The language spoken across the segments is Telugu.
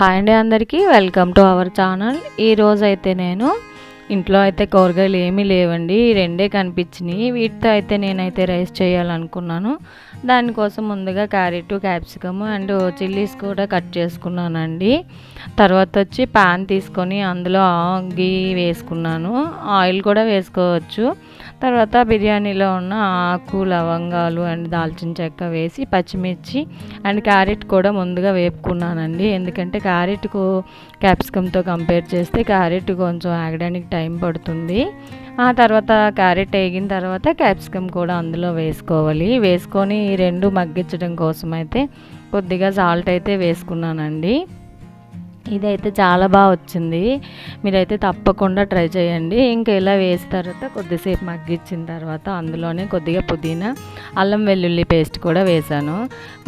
హాయ్ అండి అందరికీ వెల్కమ్ టు అవర్ ఛానల్. ఈరోజు అయితే నేను ఇంట్లో అయితే కూరగాయలు ఏమీ లేవండి రెండే కనిపించినాయి. వీటితో అయితే నేనైతే రైస్ చేయాలనుకున్నాను. దానికోసం ముందుగా క్యారెట్ క్యాప్సికమ్ అండ్ చిల్లీస్ కూడా కట్ చేసుకున్నానండి. తర్వాత వచ్చి పాన్ తీసుకొని అందులో గీ వేసుకున్నాను. ఆయిల్ కూడా వేసుకోవచ్చు. తర్వాత బిర్యానీలో ఉన్న ఆకు లవంగాలు అండ్ దాల్చిన చెక్క వేసి పచ్చిమిర్చి అండ్ క్యారెట్ కూడా ముందుగా వేపుకున్నానండి. ఎందుకంటే క్యారెట్కు క్యాప్సికమ్తో కంపేర్ చేస్తే క్యారెట్ కొంచెం ఆగడానికి టైం పడుతుంది. ఆ తర్వాత క్యారెట్ వేగిన తర్వాత క్యాప్సికమ్ కూడా అందులో వేసుకోవాలి. వేసుకొని ఈ రెండు మగ్గించడం కోసం అయితే కొద్దిగా సాల్ట్ అయితే వేసుకున్నానండి. ఇదైతే చాలా బాగా వచ్చింది. మీరైతే తప్పకుండా ట్రై చేయండి. ఇంకా ఇలా వేసిన తర్వాత కొద్దిసేపు మగ్గించిన తర్వాత అందులోనే కొద్దిగా పుదీనా అల్లం వెల్లుల్లి పేస్ట్ కూడా వేసాను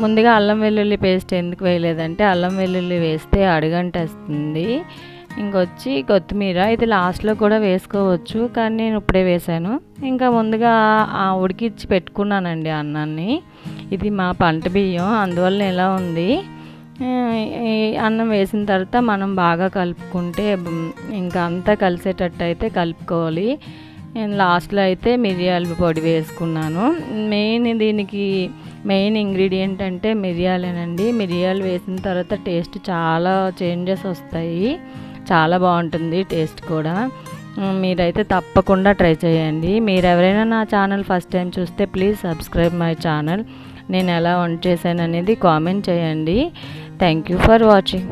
ముందుగా అల్లం వెల్లుల్లి పేస్ట్ ఎందుకు వేయలేదంటే అల్లం వెల్లుల్లి వేస్తే అడుగంటేస్తుంది. ఇంకొచ్చి కొత్తిమీర ఇది లాస్ట్లో కూడా వేసుకోవచ్చు కానీ నేను ఇప్పుడే వేసాను. ఇంకా ముందుగా ఆ ఉడికిచ్చి పెట్టుకున్నానండి అన్నాన్ని. ఇది మా పంట బియ్యం అందువల్ల ఎలా ఉంది? అన్నం వేసిన తర్వాత మనం బాగా కలుపుకుంటే ఇంకా అంతా కలిసేటట్టు అయితే కలుపుకోవాలి. నేను లాస్ట్లో అయితే మిరియాల పొడి వేసుకున్నాను. మెయిన్ దీనికి మెయిన్ ఇంగ్రీడియంట్ అంటే మిరియాలేనండి. మిరియాలు వేసిన తర్వాత టేస్ట్ చాలా చేంజెస్ వస్తాయి. చాలా బాగుంటుంది టేస్ట్ కూడా. మీరైతే తప్పకుండా ట్రై చేయండి. మీరు ఎవరైనా నా ఛానల్ ఫస్ట్ టైం చూస్తే ప్లీజ్ సబ్స్క్రైబ్ మై ఛానల్. నేను ఎలా వంట చేశాను అనేది కామెంట్ చేయండి. Thank you for watching.